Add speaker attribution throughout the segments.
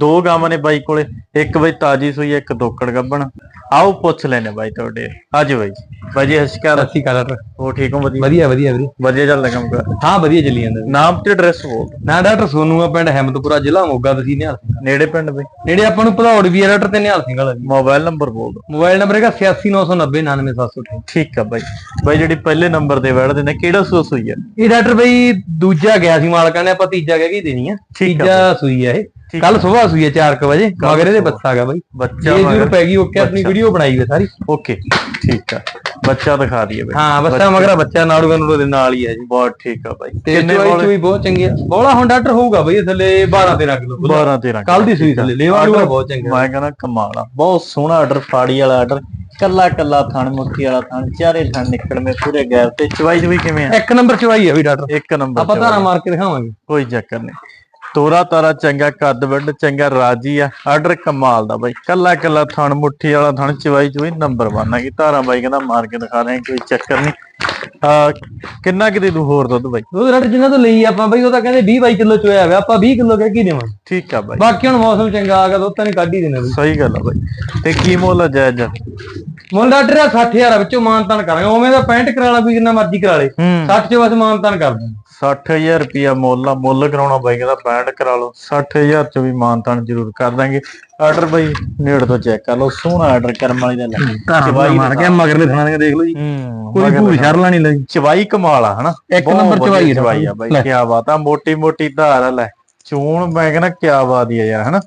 Speaker 1: ਦੋ ਗਾਵਾਂ ਨੇ ਬਾਈ ਕੋਲੇ ਇੱਕ ਬਈ ਤਾਜੀ ਸੂਈ ਇੱਕ ਦੋਕੜ ਗੱਬਣ। ਆਓ ਪੁੱਛ ਲੈਨੇ ਬਾਈ ਤੁਹਾਡੇ। ਅੱਜ ਬਾਈ। ਬਾਈ ਜੀ ਹਸਕਾਰ
Speaker 2: ਸੱਚੀ ਕਲਰ
Speaker 1: ਉਹ ਠੀਕ ਹੋ? ਵਧੀਆ?
Speaker 2: ਵਧੀਆ ਵਧੀਆ ਵੀਰੇ।
Speaker 1: ਵਧੀਆ ਚੱਲਦਾ ਕੰਮ ਕਰ।
Speaker 2: ਹਾਂ ਵਧੀਆ ਚੱਲੀ ਜਾਂਦਾ।
Speaker 1: ਨਾਮ ਤੇ ਐਡਰੈਸ ਬੋਲ
Speaker 2: ਨਾ ਡਾਕਟਰ ਸੋਨੂ ਆ ਪਿੰਡ ਹੈਮਦਪੁਰਾ ਜ਼ਿਲ੍ਹਾ ਮੋਗਾ ਤਹਿਸੀਲ ਨਿਹਾਲ ਸਿੰਘ
Speaker 1: ਨੇੜੇ ਪਿੰਡ ਬਈ।
Speaker 2: ਨੇੜੇ ਆਪਾਂ ਨੂੰ ਭਦੌੜ ਵੀ ਆ ਡਾਕਟਰ ਤੇ ਨਿਹਾਲ ਸਿੰਘ ਵਾਲਾ
Speaker 1: ਮੋਬਾਈਲ ਨੰਬਰ ਬੋਲ ਦਿਓ।
Speaker 2: ਮੋਬਾਈਲ ਨੰਬਰ ਹੈਗਾ 8699099728
Speaker 1: ਠੀਕ ਆ ਬਾਈ। ਬਾਈ ਜਿਹੜੀ ਪਹਿਲੇ ਨੰਬਰ ਤੇ ਵੜਦੇ ਨੇ ਕਿਹੜਾ ਸੂਆ ਸੂਈ ਆ?
Speaker 2: ਇਹ ਡਾਕਟਰ ਬਈ ਦੂਜਾ ਗਿਆ ਸੀ ਮਾਲਕਾਂ ਨੇ ਆਪਾਂ ਤੀਜਾ ਕਹਿ ਕੇ ਹੀ ਦੇਣੀ ਆ। ਤੀਜਾ ਸੂਈ ਆ ਇਹ। ਕੱਲ ਸਵੇਰ ਸੂਈ ਆ 4 ਵਜੇ ਮਗਰ ਇਹਦੇ ਬੱਚਾ ਹੈਗਾ ਬਈ।
Speaker 1: ਬੱਚਾ
Speaker 2: ਜੇ ਜੂਰ ਪੈ ਗਈ ਓਕੇ ਆਪਣੀ ਵੀਡੀਓ ਬਣਾਈ ਵੇ ਸਾਰੀ।
Speaker 1: ਓਕੇ। ਠੀਕ ਆ। ਬੱਚਾ ਦਿਖਾ ਦਈਏ ਬਾਈ।
Speaker 2: ਹਾਂ ਬੱਚਾ ਮਗਰਾ ਬੱਚਾ ਨਾੜੂ ਨੂੜੂ ਦੇ ਨਾਲ ਹੀ ਹੈ ਜੀ।
Speaker 1: ਬਹੁਤ ਠੀਕ ਆ ਬਾਈ।
Speaker 2: ਤੇ
Speaker 1: ਕਿੰਨੇ ਬੋਲੇ
Speaker 2: ਚੂਈ ਬਹੁਤ ਚੰਗੀ ਆ। ਬੋਲਾ ਹੁਣ ਡਾਕਟਰ ਹੋਊਗਾ ਬਈ ਇਹ ਥੱਲੇ 12 13 ਕਿਲੋ
Speaker 1: 12 13
Speaker 2: ਕੱਲ। ਦੀ ਸੂਈ ਥੱਲੇ ਲੇਵਾ ਲੂਆ ਬਹੁਤ ਚੰਗਾ।
Speaker 1: ਮੈਂ ਕਹਿੰਦਾ ਕਮਾਲ ਆ। ਬਹੁਤ ਸੋਹਣਾ ਆਰਡਰ ਫਾੜੀ ਵਾਲਾ ਆਰਡਰ। ਕੱਲਾ ਕੱਲਾ ਥਣ ਮੁੱਠੀ ਵਾਲਾ ਥਣ ਚਾਰੇ ਥਣ ਨਿਕਲਵੇਂ ਪੂਰੇ ਗੈਰ ਤੇ। ਚਵਾਈ ਚਵਾਈ ਕਿਵੇਂ ਆ?
Speaker 2: ਇੱਕ ਨੰਬਰ ਚਵਾਈ ਆ ਵੀ ਡਾਕਟਰ।
Speaker 1: ਇੱਕ ਨੰਬਰ
Speaker 2: ਆਪਾਂ। ਧਾਰਾ ਮਾਰ ਕੇ ਦਿਖਾਵਾਂਗੇ।
Speaker 1: ਕੋਈ ਚੱਕਰ ਨਹੀਂ। ਤੋਰਾ ਤਾਰਾ ਚੰਗਾ ਕੱਦ ਵੱਡ ਚੰਗਾ ਰਾਜੀ ਆ। ਆਰਡਰ ਕਮਾਲ ਦਾ ਬਾਈ। ਕੱਲਾ ਕੱਲਾ ਥਣ ਮੁੱਠੀ ਵਾਲਾ ਥਣ ਚਵਾਈ ਚਵਾਈ ਨੰਬਰ 1 ਹੈਗੀ ਧਾਰਾ ਬਾਈ ਕਹਿੰਦਾ ਮਾਰ ਕੇ ਦਿਖਾ ਰਹੇ ਕੋਈ ਚੱਕਰ ਨਹੀਂ। ਆ ਕਿੰਨਾ ਕਿਤੇ ਤੂੰ ਹੋਰ ਦੁੱਧ ਬਾਈ?
Speaker 2: ਉਹ ਡਾਕਟਰ ਜਿੰਨਾ ਤੋਂ ਲਈ ਆਪਾਂ ਬਈ ਉਹ ਤਾਂ ਕਹਿੰਦੇ 20 22 ਕਿਲੋ ਚੋਇਆ ਹੋਇਆ। ਆਪਾਂ 20 ਕਿਲੋ ਕਹਿ ਕੀ ਦੇਵਾਂਗੇ
Speaker 1: ਠੀਕ ਆ ਬਾਈ।
Speaker 2: ਬਾਕੀ ਹੁਣ ਮੌਸਮ ਚੰਗਾ ਆ ਗਿਆ ਦੁੱਧ ਤਾਂ ਨਹੀਂ ਕੱਢ ਹੀ ਦੇਣਾ ਬਈ।
Speaker 1: ਸਹੀ ਗੱਲ ਆ ਬਾਈ। ਤੇ ਕੀ ਮੁੱਲ ਆ ਜਾਇਜ਼?
Speaker 2: ਮੁੱਲ ਡਾਕਟਰ ਆ 60000 ਵਿੱਚੋਂ ਮਾਨਤਾਨ ਕਰਾਂਗੇ। ਉਵੇਂ ਦਾ 65 ਕਰਾ ਲਾ ਕੋਈ ਜਿੰਨਾ ਮਰਜ਼ੀ ਕਰਾ ਲੇ।
Speaker 1: ਹੂੰ।
Speaker 2: 60 ਚ ਬਸ ਮਾਨਤਾਨ ਕਰ ਦਾਂਗੇ
Speaker 1: 60000 ਰੁਪਿਆ ਮੁੱਲ ਆ ਮੁੱਲ ਕਰਾਉਣਾ ਬਾਈ ਕਹਿੰਦਾ 65 ਕਰਾ ਲਓ 60000 ਚ ਵੀ ਮਾਨਤਾਨ ਜ਼ਰੂਰ ਕਰ ਦਾਂਗੇ। ਆਰਡਰ ਬਾਈ ਨੇੜ ਤੋਂ ਚੈੱਕ ਕਰ ਲਓ ਸੋਹਣਾ ਆਰਡਰ ਕਰਮ ਵਾਲੀ ਦਾ
Speaker 2: ਚਵਾਈ ਮਾਰ ਕੇ ਮਗਰਲੇ ਥਾਣੇ ਦੇਖ ਲਓ ਜੀ। ਕੋਈ ਭੂਰ ਸ਼ਰਲਾ ਨਹੀਂ ਲਈ
Speaker 1: ਚਵਾਈ ਕਮਾਲ ਆ ਹਨਾ?
Speaker 2: ਇੱਕ ਨੰਬਰ ਚਵਾਈ ਆ
Speaker 1: ਚਵਾਈ ਆ ਬਾਈ। ਕੀ ਬਾਤ ਆ ਮੋਟੀ ਮੋਟੀ ਧਾਰ ਆ ਲੈ। ਚੂਣ ਮੈਂ ਕਹਿੰਦਾ ਕੀ ਬਾਤ ਆ ਯਾਰ ਹਨਾ?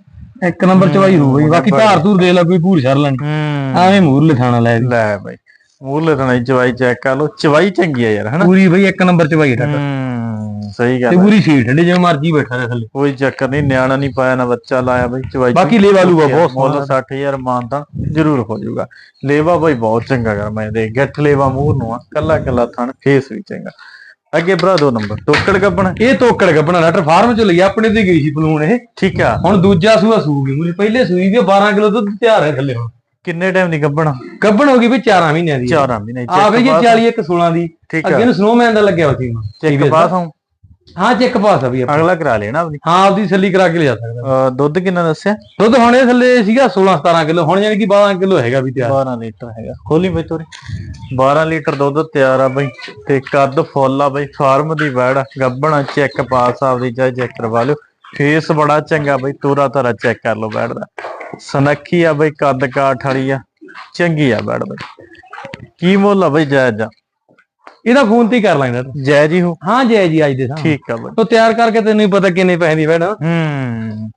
Speaker 2: ਇੱਕ ਨੰਬਰ ਚਵਾਈ ਹੋ ਗਈ ਬਾਕੀ ਧਾਰ ਧੂਰ ਦੇ ਲਾ ਕੋਈ ਭੂਰ ਸ਼ਰਲਾ ਨਹੀਂ ਐਵੇਂ ਮੂਰਲੇ ਥਾਣਾ ਲੈ।
Speaker 1: ਲੈ ਬਾਈ ਮੂਰਲੇ ਥਣਾ ਚਵਾਈ ਚੈੱਕ ਕਰ ਲਓ। ਚਵਾਈ ਚੰਗੀ ਆ ਯਾਰ ਹਨਾ?
Speaker 2: ਪੂਰੀ ਬਈ ਇੱਕ ਨੰਬਰ ਚਵਾਈ
Speaker 1: ਹੂੰ। ਸਹੀ
Speaker 2: ਤੇ
Speaker 1: ਗੱਲ ਆ।
Speaker 2: ਪੂਰੀ ਸੀਟ ਠੰਡੀ ਜਿਵੇਂ ਮਰਜ਼ੀ ਬੈਠਾ ਰਹੇ ਥੱਲੇ।
Speaker 1: ਕੋਈ ਚੱਕਰ ਨਹੀਂ ਨਿਆਣਾ ਨਹੀਂ ਪਾਇਆ ਨਾ ਬੱਚਾ ਲਾਇਆ ਬਈ ਚਵਾਈ
Speaker 2: ਬਾਕੀ ਲੇਵਾ ਲੂਗਾ ਬਹੁਤ
Speaker 1: ਮੁੱਲ 60000 ਮਾਨਤਾ ਜ਼ਰੂਰ ਹੋ ਜਾਊਗਾ। ਲੇਵਾ ਬਈ ਬਹੁਤ ਚੰਗਾ ਕਰ ਮੈਂ ਦੇ ਗੱਠ ਲੇਵਾ ਮੂੰਹ ਨੂੰ ਆ ਕੱਲਾ ਕੱਲਾ ਥਣ ਫੇਸ ਵੀ ਚੰਗਾ। ਅੱਗੇ ਭਰਾ ਦੋ ਨੰਬਰ ਟੋਕੜ ਕੱਪਣਾ
Speaker 2: ਇਹ ਤੋਕੜ ਗੱਪਣਾ ਡਾਕਟਰ ਫਾਰਮ ਚ ਲਈ ਆਪਣੇ ਤੇ ਗਈ ਸੀ ਪਲੂਣ ਇਹ।
Speaker 1: ਠੀਕ ਆ।
Speaker 2: ਹੁਣ ਦੂਜਾ ਸੂਆ ਸੂਗੀ ਮੂਰੀ ਪਹਿਲੇ ਸੂਈ ਦੀ 12 ਕਿਲੋ ਦੁੱਧ ਤਿਆਰ ਹੈ ਥੱਲੇ ਹੁਣ।
Speaker 1: ਕਿੰਨੇ ਟਾਈਮ ਦੀ ਕੱਪਣਾ
Speaker 2: ਗੱਬਣ ਹੋ ਗਈ ਵੀ 4 ਮਹੀਨਿਆਂ ਦੀ।
Speaker 1: 4 ਮਹੀਨੇ
Speaker 2: ਆ ਵੀ 40 ਇੱਕ 16 ਦੀ। ਅੱਗੇ ਨੂੰ ਸਨੋਮੈਨ ਦਾ ਲੱਗਿਆ ਹੋਇਆ ਸੀ
Speaker 1: ਚੈੱਕ ਪਾਸ ਹਾਂ
Speaker 2: ਹਾਂ ਚੈੱਕ ਪਾਸ ਆ ਵੀ ਆਪਾਂ।
Speaker 1: ਅਗਲਾ ਕਰਾ ਲੈਣਾ ਆਪਣੀ।
Speaker 2: ਹਾਂ ਆਪਦੀ ਸੱਲੀ ਕਰਾ ਕੇ ਲਿਜਾ ਸਕਦਾ।
Speaker 1: ਅਹ ਦੁੱਧ ਕਿੰਨਾ ਦੱਸਿਆ?
Speaker 2: ਦੁੱਧ ਹੁਣ ਇਹ ਥੱਲੇ ਸੀਗਾ 16 17 ਕਿਲੋ ਹੁਣ ਯਾਨੀ ਕਿ 12 ਕਿਲੋ ਹੈਗਾ ਵੀ ਤਿਆਰ।
Speaker 1: 12 ਲੀਟਰ ਹੈਗਾ। ਖੋਲੀ ਬਈ ਤੋਰੀ। 12 ਲੀਟਰ ਦੁੱਧ ਤਿਆਰ ਆ ਬਈ। ਤੇ ਕੱਦ ਫੁੱਲ ਆ ਬਈ। ਫਾਰਮ ਦੀ ਵੈੜ ਆ, ਗੱਭਣਾ ਚੈੱਕ ਪਾਸ ਆਪਦੀ ਚਾਹੇ ਚੈੱਕ ਕਰਵਾ ਲਿਓ। ਫੇਸ ਬੜਾ ਚੰਗਾ ਬਈ ਤੋਰਾ ਤਾਰਾ ਚੈੱਕ ਕਰ ਲਓ ਵੈੜ ਦਾ। ਸਨੱਖੀ ਆ ਬਈ ਕੱਦ ਕਾਠ ਵਾਲੀ ਆ। ਚੰਗੀ ਆ ਵੈੜ ਬਈ। ਕੀ ਮੁੱਲ ਆ ਬਈ ਜਾਇਜ਼ ਆ?
Speaker 2: ਇਹਦਾ ਫੋਨ ਤੇ ਕਰ ਲਾਂਗੇ ਡਾਕਟਰ।
Speaker 1: ਜਾਇਜ਼ ਹੀ ਹੋ।
Speaker 2: ਹਾਂ ਜੈ ਜੀ ਅੱਜ ਦੇ ਸਾਹ
Speaker 1: ਠੀਕ ਆ ਬਈ।
Speaker 2: ਤੋ ਤਿਆਰ ਕਰਕੇ ਤੈਨੂੰ ਹੀ ਪਤਾ ਕਿੰਨੇ ਪੈਸੇ ਦੀ ਵੈੜ
Speaker 1: ਹੂੰ।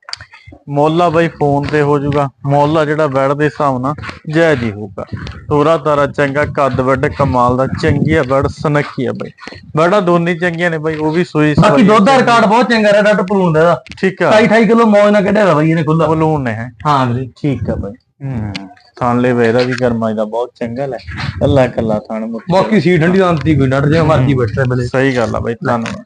Speaker 1: ਮੁੱਲ ਬਈ ਫੋਨ ਤੇ ਹੋ ਜਾਊਗਾ ਮੁੱਲ ਜਿਹੜਾ ਵੈੜ ਦੇ ਹਿਸਾਬ ਨਾਲ ਜਾਇਜ਼ ਹੀ ਹੋਊਗਾ। ਤੋਰਾ ਤਾਰਾ ਚੰਗਾ ਕੱਦ ਵੱਡ ਕਮਾਲ ਦਾ ਚੰਗੀ ਆ ਵੈੜ ਸਨੱਖੀ ਆ ਬਈ। ਵੈੜਾਂ ਦੋਨੀ ਚੰਗੀਆਂ ਨੇ ਬਈ ਉਹ ਵੀ ਸੂਈ
Speaker 2: ਬਾਕੀ
Speaker 1: ਸਵਾਈ
Speaker 2: ਦੁੱਧ ਦਾ ਰਿਕਾਰਡ ਬਹੁਤ ਚੰਗਾ ਰਿਹਾ ਪਲੂਣ ਦਾ।
Speaker 1: ਠੀਕ ਆ।
Speaker 2: 28 28 ਕਿਲੋ ਮੌਜ ਨਾਲ ਕੱਢਿਆ ਦਾ ਬਾਈ ਇਹਨੇ ਖੁੱਲਾ
Speaker 1: ਬਲੂਨ ਨੇ ਹੈ।
Speaker 2: ਹਾਂ ਵੀਰੇ।
Speaker 1: ਠੀਕ ਆ ਬਈ। ਹੂੰ। ਥਾਣ ਲੈ ਵੇ ਇਹਦਾ ਵੀ ਕਰਮਾਈ ਦਾ ਬਹੁਤ ਚੰਗਾ ਲੈ। ਕੱਲਾ ਕੱਲਾ ਥਾਣ ਮੁੱਕ
Speaker 2: ਬਾਕੀ ਸੀ ਠੰਡੀ ਦਾ ਅੰਤੀ ਕੋਈ ਡਾਕਟਰ ਜਿਵੇਂ ਮਰਜ਼ੀ ਬੈਠਾ ਬਲੇ
Speaker 1: ਸਹੀ ਗੱਲ ਆ ਬਈ ਧੰਨਵਾਦ।